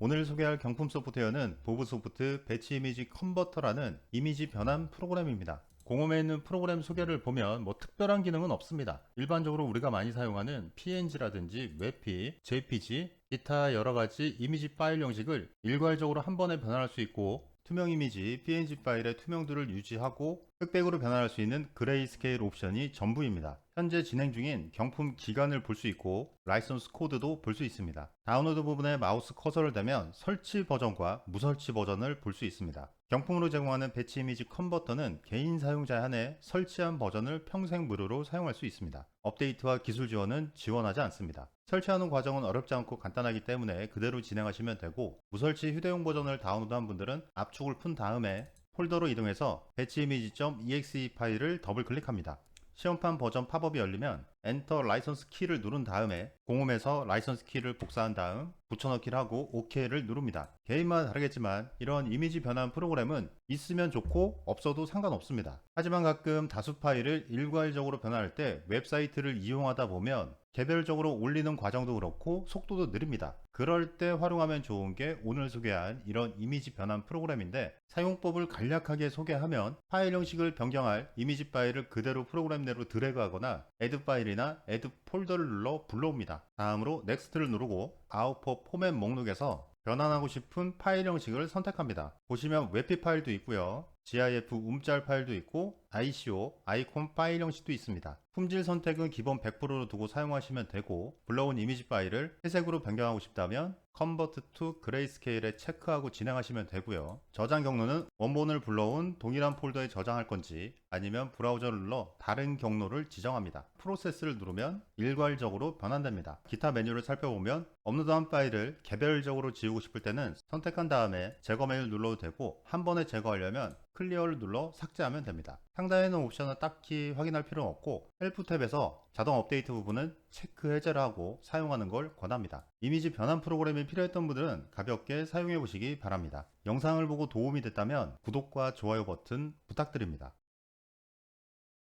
오늘 소개할 경품 소프트웨어는 보브 소프트 배치 이미지 컨버터라는 이미지 변환 프로그램입니다. 공홈에 있는 프로그램 소개를 보면 뭐 특별한 기능은 없습니다. 일반적으로 우리가 많이 사용하는 PNG라든지 웹P, JPG, 기타 여러 가지 이미지 파일 형식을 일괄적으로 한 번에 변환할 수 있고 투명 이미지 PNG 파일의 투명도를 유지하고 흑백으로 변환할 수 있는 그레이 스케일 옵션이 전부입니다. 현재 진행 중인 경품 기간을 볼 수 있고 라이선스 코드도 볼 수 있습니다. 다운로드 부분에 마우스 커서를 대면 설치 버전과 무설치 버전을 볼 수 있습니다. 경품으로 제공하는 배치 이미지 컨버터는 개인 사용자에 한해 설치한 버전을 평생 무료로 사용할 수 있습니다. 업데이트와 기술 지원은 지원하지 않습니다. 설치하는 과정은 어렵지 않고 간단하기 때문에 그대로 진행하시면 되고 무설치 휴대용 버전을 다운로드한 분들은 압축을 푼 다음에 폴더로 이동해서 배치 이미지.exe 파일을 더블 클릭합니다. 시험판 버전 팝업이 열리면 엔터 라이선스 키를 누른 다음에 공홈에서 라이선스 키를 복사한 다음 붙여넣기를 하고 OK를 누릅니다. 개인마다 다르겠지만 이런 이미지 변환 프로그램은 있으면 좋고 없어도 상관없습니다. 하지만 가끔 다수 파일을 일괄적으로 변환할 때 웹사이트를 이용하다 보면 개별적으로 올리는 과정도 그렇고 속도도 느립니다. 그럴 때 활용하면 좋은 게 오늘 소개한 이런 이미지 변환 프로그램인데 사용법을 간략하게 소개하면 파일 형식을 변경할 이미지 파일을 그대로 프로그램 내로 드래그하거나 add 파일이나 add 폴더를 눌러 불러옵니다. 다음으로 next를 누르고 아웃포 포맷 목록에서 변환하고 싶은 파일 형식을 선택합니다. 보시면 웹피 파일도 있고요. GIF 움짤 파일도 있고 ICO, 아이콘 파일 형식도 있습니다. 품질 선택은 기본 100%로 두고 사용하시면 되고 불러온 이미지 파일을 회색으로 변경하고 싶다면 Convert to Grayscale에 체크하고 진행하시면 되고요. 저장 경로는 원본을 불러온 동일한 폴더에 저장할 건지 아니면 브라우저를 눌러 다른 경로를 지정합니다. 프로세스를 누르면 일괄적으로 변환됩니다. 기타 메뉴를 살펴보면 업로드한 파일을 개별적으로 지우고 싶을 때는 선택한 다음에 제거 메뉴를 눌러도 되고 한 번에 제거하려면 클리어를 눌러 삭제하면 됩니다. 상단에 있는 옵션은 딱히 확인할 필요는 없고 헬프 탭에서 자동 업데이트 부분은 체크 해제를 하고 사용하는 걸 권합니다. 이미지 변환 프로그램이 필요했던 분들은 가볍게 사용해 보시기 바랍니다. 영상을 보고 도움이 됐다면 구독과 좋아요 버튼 부탁드립니다.